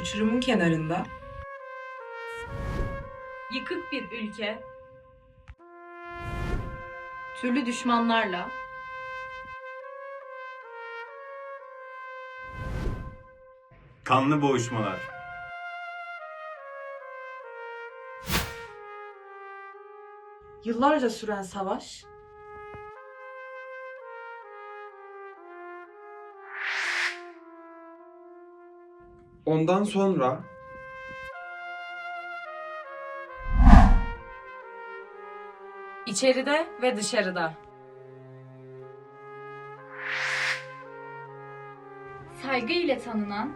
uçurumun kenarında. Yıkık bir ülke, türlü düşmanlarla, Kanlı boğuşmalar. yıllarca süren savaş Ondan sonra içeride ve dışarıda. saygı ile tanınan,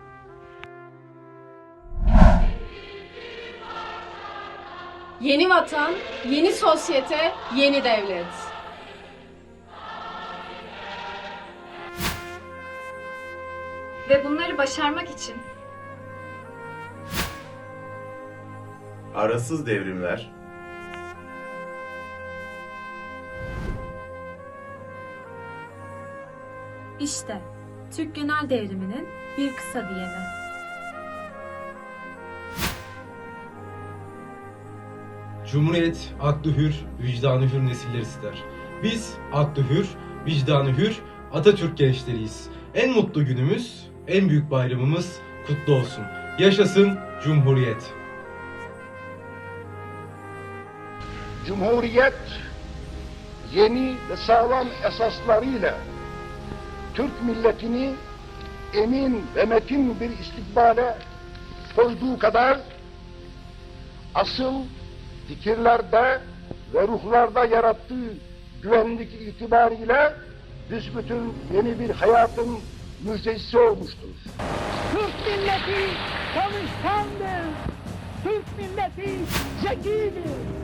Yeni vatan, yeni sosyete, yeni devlet. ve bunları başarmak için Arasız devrimler. İşte Türk Genel Devrimi'nin bir kısa diyemi. Cumhuriyet aklı hür, vicdanı hür nesiller ister. Biz aklı hür, vicdanı hür Atatürk gençleriyiz. En mutlu günümüz, en büyük bayramımız kutlu olsun. Yaşasın Cumhuriyet. Cumhuriyet yeni ve sağlam esaslarıyla Türk milletini emin ve metin bir istikbale koyduğu kadar asıl fikirlerde ve ruhlarda yarattığı güvenlik itibariyle büsbütün yeni bir hayatın müjdecisi olmuştur. Türk milleti çalışkandır. Türk milleti zekidir.